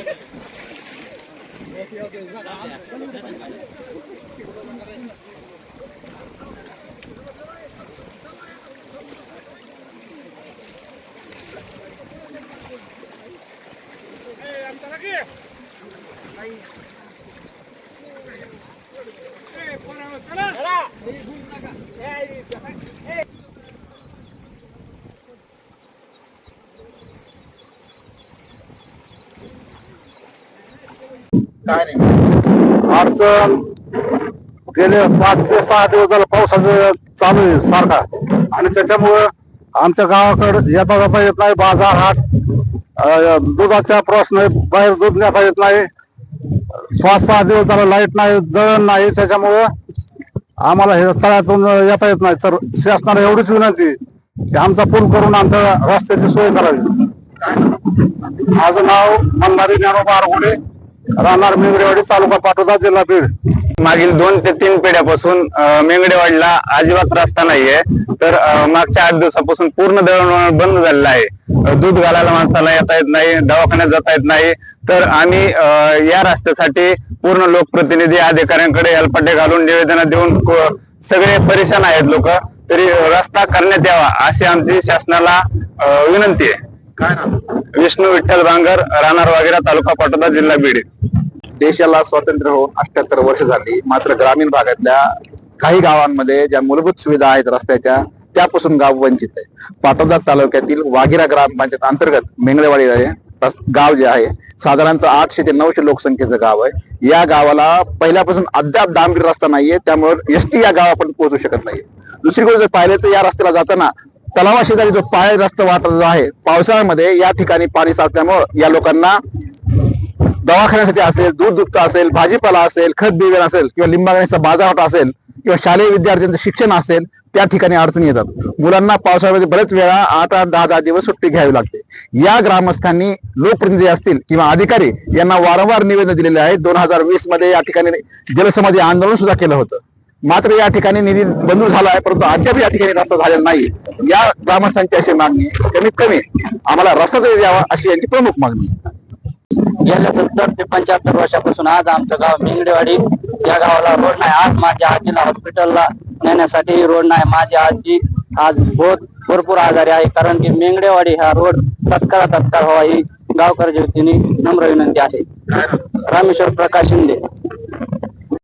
Hey, I'm Taraki! Bye. काय नाही. अडचण गेले पाच ते सहा दिवस झालं पावसाचं चालू आहे सारखा. आणि त्याच्यामुळं आमच्या गावाकडे येता जाता येत नाही बाजार हाट दुधाचा प्रश्न आहे बाहेर दूध नेता येत नाही. पाच सहा दिवस झालं लाइट नाही दळण नाही त्याच्यामुळं आम्हाला हे तळ्यातून येता येत नाही. तर शासनाला एवढीच विनंती की आमचा पूल करून आमच्या रस्त्याची सोय करावी. माझं नाव मल्हारी ज्ञानोबा आरगुडे. राहणार मेंगडेवाडी तालुका पाटोदा जिल्हा बीड. मागील दोन ते तीन पिढ्यापासून मेंगडेवाडीला अजिबात रस्ता नाहीये. तर मागच्या आठ दिवसापासून पूर्ण दळणवळण बंद झालेलं आहे. दूध घालायला माणसाला येता येत नाही दवाखान्यात जाता येत नाही. तर आम्ही या रस्त्यासाठी पूर्ण लोकप्रतिनिधी अधिकाऱ्यांकडे हेलपाटे घालून निवेदन देऊन सगळे परेशान आहेत लोक. तरी रस्ता करण्यात यावा अशी आमची शासनाला विनंती आहे. काय विष्णू विठ्ठल बांगर राहणार वागेरा तालुका पाटोदा जिल्हा बीड. देशाला स्वातंत्र्य होऊन अठ्याहत्तर वर्ष झाली. मात्र ग्रामीण भागातल्या काही गावांमध्ये ज्या मूलभूत सुविधा आहेत रस्त्याच्या त्यापासून गाव वंचित आहे. पाटोदा तालुक्यातील वाघिरा ग्रामपंचायत अंतर्गत मेंगळेवाडी आहे. गाव जे आहे साधारणतः आठशे ते नऊशे लोकसंख्येचं गाव आहे. या गावाला पहिल्यापासून अद्याप दामगिरी रस्ता नाहीये त्यामुळे एसटी या गावापर्यंत पोहोचू शकत नाही दुसरी गोष्ट जर पाहिलं तर या रस्त्याला जाताना तलावाशेजारी जो पाय रस्ता वाटत जो आहे पावसाळ्यामध्ये या ठिकाणी पाणी साचल्यामुळं या लोकांना दवाखान्यासाठी असेल दूध दुभता असेल भाजीपाला असेल खत बिबियाणं असेल किंवा लिंबागणीचा बाजारवाटा असेल किंवा शालेय विद्यार्थ्यांचं शिक्षण असेल त्या ठिकाणी अडचणी येतात. मुलांना पावसाळ्यामध्ये बरेच वेळा आठ आठ दहा दहा दिवस सुट्टी घ्यावी लागते. या ग्रामस्थांनी लोकप्रतिनिधी असतील किंवा अधिकारी यांना वारंवार निवेदन दिलेले आहे. दोन हजार वीसमध्ये या ठिकाणी जलसमाधी आंदोलन सुद्धा केलं होतं. मात्र या ठिकाणी निधी बंद झाला आहे परंतु अद्याप या ठिकाणी रस्ता झालेला नाही. या ग्रामस्थांची अशी मागणी कमीत कमी आम्हाला रस्ता तरी द्यावा अशी यांची प्रमुख मागणी गेल्या सत्तर ते पंच्याहत्तर वर्षापासून आज आमचं गाव मिंगडेवाडी या गावाला रोड नाही. आज माझ्या आजीला हॉस्पिटलला नेण्यासाठी रोड नाही. माझी आजी आज बहुत भरपूर आजारी आहे कारण की मेंगडेवाडी हा रोड तत्काळ तत्काळ व्हावा ही गावकऱ्याच्या वतीने नम्र विनंती आहे. रामेश्वर प्रकाश शिंदे.